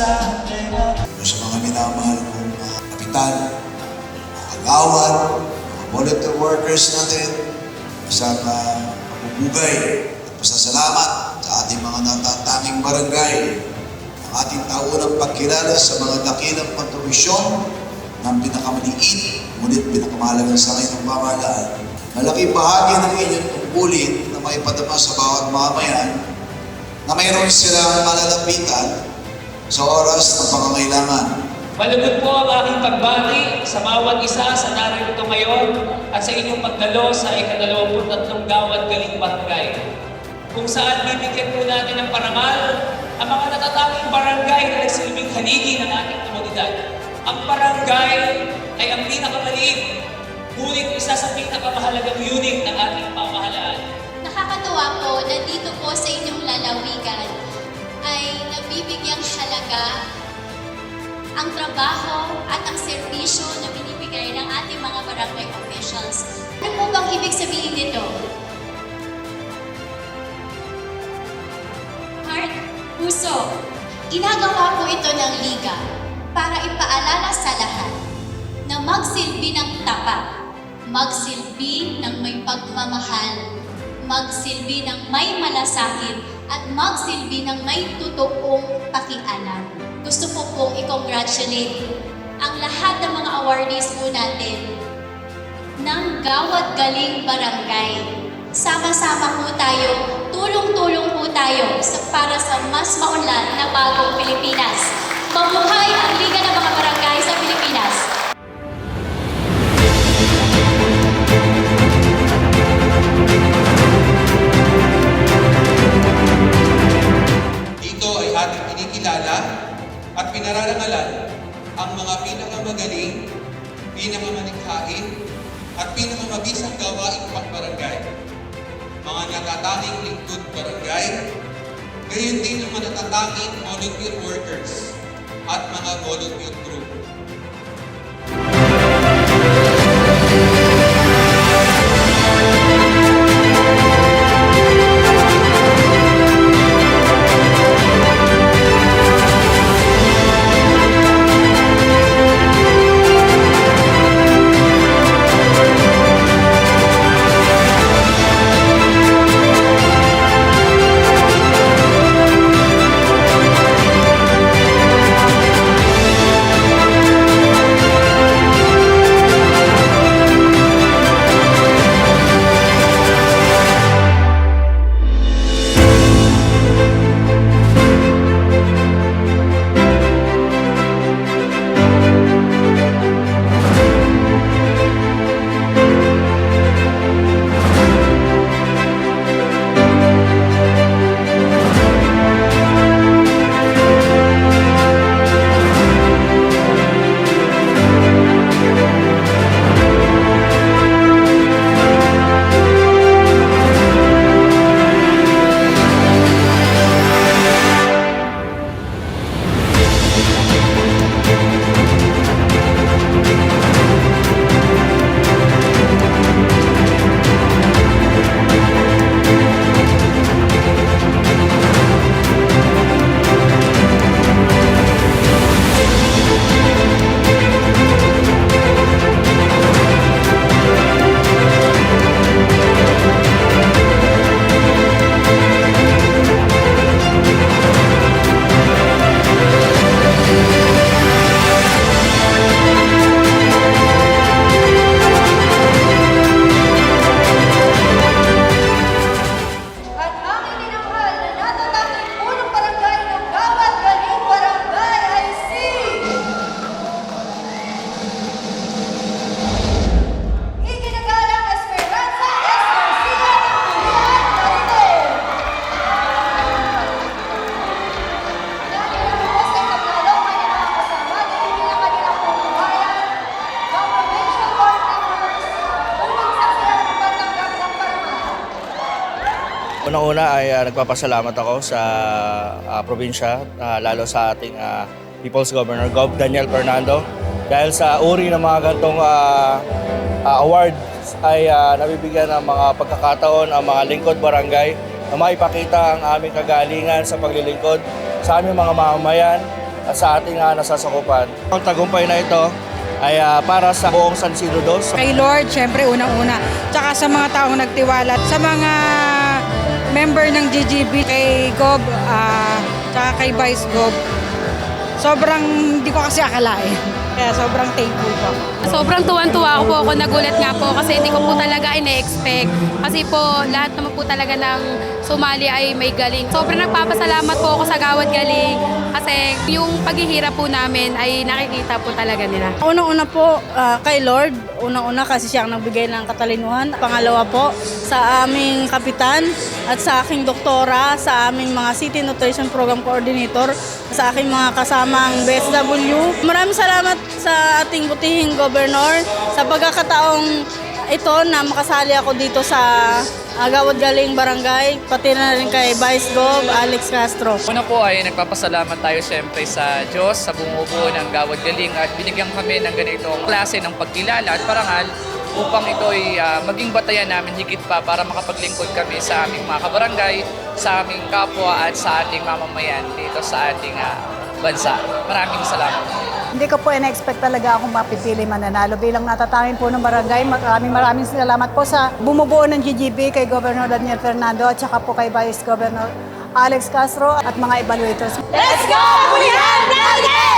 Sa sa mga minamahal kong mga kapitan, mga kagawad, mga volunteer workers natin, isang uh, pagpupugay at pasasalamat sa ating mga natatanging barangay, ang ating taunang pagkilala sa mga dakilang kontribusyon ng pinakamaliit, ngunit pinakamahalagang sangay ng pamahalaan. Malaking bahagi ng inyong tungkulin na maipadama sa bawat mamayan na mayroon silang malalapitan sa oras ng pangangailangan. Malugod po ang aking pagbati sa bawat isa sa narito ngayon at sa inyong pagdalo sa ikadalawamput-tatlong gawad galing barangay. Kung saan bibigyan po natin ng parangal ang mga natatanging barangay na nagsilbing haligi ng ating komunidad. Ang barangay ay ang pinakamaliit, ngunit isa sa pinakamahalagang unit ng ating pamahalaan. Nabibigyang halaga ang trabaho at ang serbisyo na binibigay ng ating mga barangay officials. Ano po bang ibig sabihin nito? Heart, puso. Ginagawa po ito ng Liga para ipaalala sa lahat na magsilbi ng tapat, magsilbi ng may pagmamahal, magsilbi ng may malasakit, at magsilbi ng may totoong pakialam. Gusto ko pong i-congratulate ang lahat ng mga awardees po natin ng Gawad Galing Barangay. Sama-sama po tayo, tulong-tulong po tayo sa, para sa mas maunlad na bagong Pilipinas. Mabuhay ang Liga ng mga Barangay pinakamabisang gawaing pangbarangay. Mga natatanging lingkod barangay, gayon din ang mga natatanging volunteer workers at mga volunteer group. Unang-una ay ah, nagpapasalamat ako sa ah, probinsya, ah, lalo sa ating ah, People's Governor, Gov. Daniel Fernando. Dahil sa uri ng mga gantong ah, ah, awards ay ah, nabibigyan ng mga pagkakataon ang mga lingkod barangay na maipakita ang aming kagalingan sa paglilingkod sa aming mga mamamayan at sa ating ah, nasasakupan. Ang tagumpay na ito ay ah, para sa buong San Isidro Dos. Kay Lord, syempre unang-una. Tsaka sa mga taong nagtiwala. Sa mga member ng GGB, kay Gob, ah, tsaka kay Vice Gob. Sobrang hindi ko kasi akalain. Kaya sobrang thankful po. Sobrang tuwan-tuwa ako po ako. Nagulat nga po kasi hindi ko po talaga ine-expect. Kasi po lahat naman po talaga ng sumali ay may galing. Sobrang nagpapasalamat po ako sa Gawad Galing kasi yung paghihirap po namin ay nakikita po talaga nila. Unang-una po ah, kay Lord. Unang-una kasi siya ang nagbigay ng katalinuhan. Pangalawa po sa aming kapitan at sa aking doktora, sa aming mga City Nutrition Program Coordinator, sa aking mga kasamang BSW. Maraming salamat sa ating butihing gobernur sa pagkakataong ito na makasali ako dito sa Agawad Galing Barangay, pati na rin kay Vice Gov Alex Castro. Una po ay nagpapasalamat tayo siyempre sa Diyos sa bumubuo ng Gawad Galing at binigyan kami ng ganitong klase ng pagkilala at parangal upang ito ay ah, maging batayan namin higit pa para makapaglingkod kami sa aming mga kabarangay, sa aming kapwa at sa ating mamamayan dito sa ating ah, bansa. Maraming salamat. Hindi ko po in-expect talaga akong mapipili mananalo bilang natatangin po ng barangay. Maraming maraming salamat po sa bumubuo ng GGB kay Governor Daniel Fernando at saka po kay Vice Governor Alex Castro at mga evaluators. Let's go! We have Nelson!